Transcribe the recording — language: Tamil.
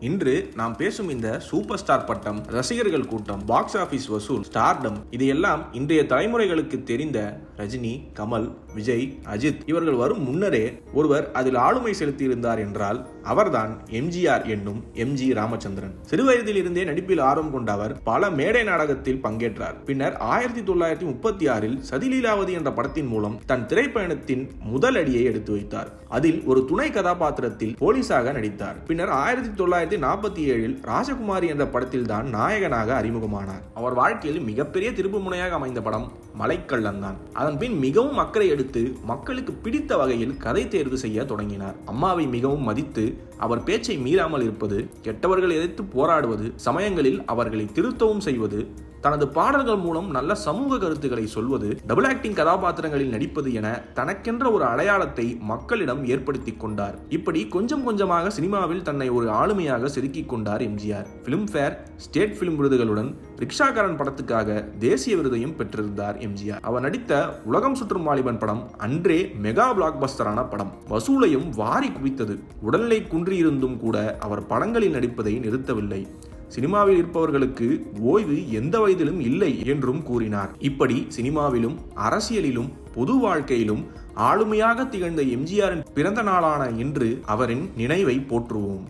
இன்று நாம் பேசும் இந்த சூப்பர் ஸ்டார் பட்டம் ரசிகர்கள் கூட்டம் பாக்ஸ் ஆபீஸ் வசூல் ஸ்டார்டம் இதையெல்லாம் இன்றைய தலைமுறைகளுக்கு தெரிந்த ரஜினி கமல் விஜய் அஜித் இவர்கள் வரும் முன்னரே ஒருவர் அதில் ஆளுமை செலுத்தியிருந்தார் என்றால் அவர்தான் எம்ஜிஆர் என்னும் எம்ஜி ராமச்சந்திரன். சிறுவயதில் இருந்தே நடிப்பில் ஆர்வம் கொண்ட அவர் பல மேடை நாடகத்தில் பங்கேற்றார். பின்னர் ஆயிரத்தி தொள்ளாயிரத்தி முப்பத்தி ஆறில் சதிலீலாவதி என்ற படத்தின் மூலம் தன் திரைப்பயணத்தின் முதல் அடியை எடுத்து வைத்தார். அதில் ஒரு துணை கதாபாத்திரத்தில் போலீஸாக நடித்தார். பின்னர் ஆயிரத்தி தொள்ளாயிரத்தி நாற்பத்தி ஏழில் ராஜகுமாரி என்ற படத்தில் தான் நாயகனாக அறிமுகமானார். அவர் வாழ்க்கையில் மிகப்பெரிய திருப்பு முனையாக அமைந்த படம் மலைக்கள்ளன் தான். அதன் பின் மிகவும் அக்கறை எடுத்து மக்களுக்கு பிடித்த வகையில் கதை தேர்வு செய்ய தொடங்கினார். அம்மாவை மிகவும் மதித்து அவர் பேச்சை மீறாமல் இருப்பது கெட்டவர்கள் எதிர்த்து போராடுவது சமயங்களில் அவர்களை திருத்தவும் செய்வது தனது பாடல்கள் மூலம் நல்ல சமூக கருத்துக்களை சொல்வது டபுள் ஆக்டிங் கதாபாத்திரங்களில் நடிப்பது என தனக்கென்ற ஒரு அடையாளத்தை மக்களிடம் ஏற்படுத்தி கொண்டார். இப்படி கொஞ்சம் கொஞ்சமாக சினிமாவில் தன்னை ஒரு ஆளுமையாக செதுக்கிக் கொண்டார் எம்ஜிஆர். பிலிம்ஃபேர் ஸ்டேட் பிலிம் விருதுகளுடன் ரிக்ஷாக்காரன் படத்துக்காக தேசிய விருதையும் பெற்றிருந்தார் எம்ஜிஆர். அவர் நடித்த உலகம் சுற்றும் வாலிபன் படம் அன்றே மெகா பிளாக் பஸ்டரான படம். வசூலையும் வாரி குவித்தது. உடல்நிலை குன்றியிருந்தும் கூட அவர் படங்களில் நடிப்பதை நிறுத்தவில்லை. சினிமாவில் இருப்பவர்களுக்கு ஓய்வு எந்த வயதிலும் இல்லை என்றும் கூறினார். இப்படி சினிமாவிலும் அரசியலிலும் பொது வாழ்க்கையிலும் ஆளுமையாக திகழ்ந்த எம்ஜிஆரின் பிறந்த நாளான இன்று அவரின் நினைவை போற்றுவோம்.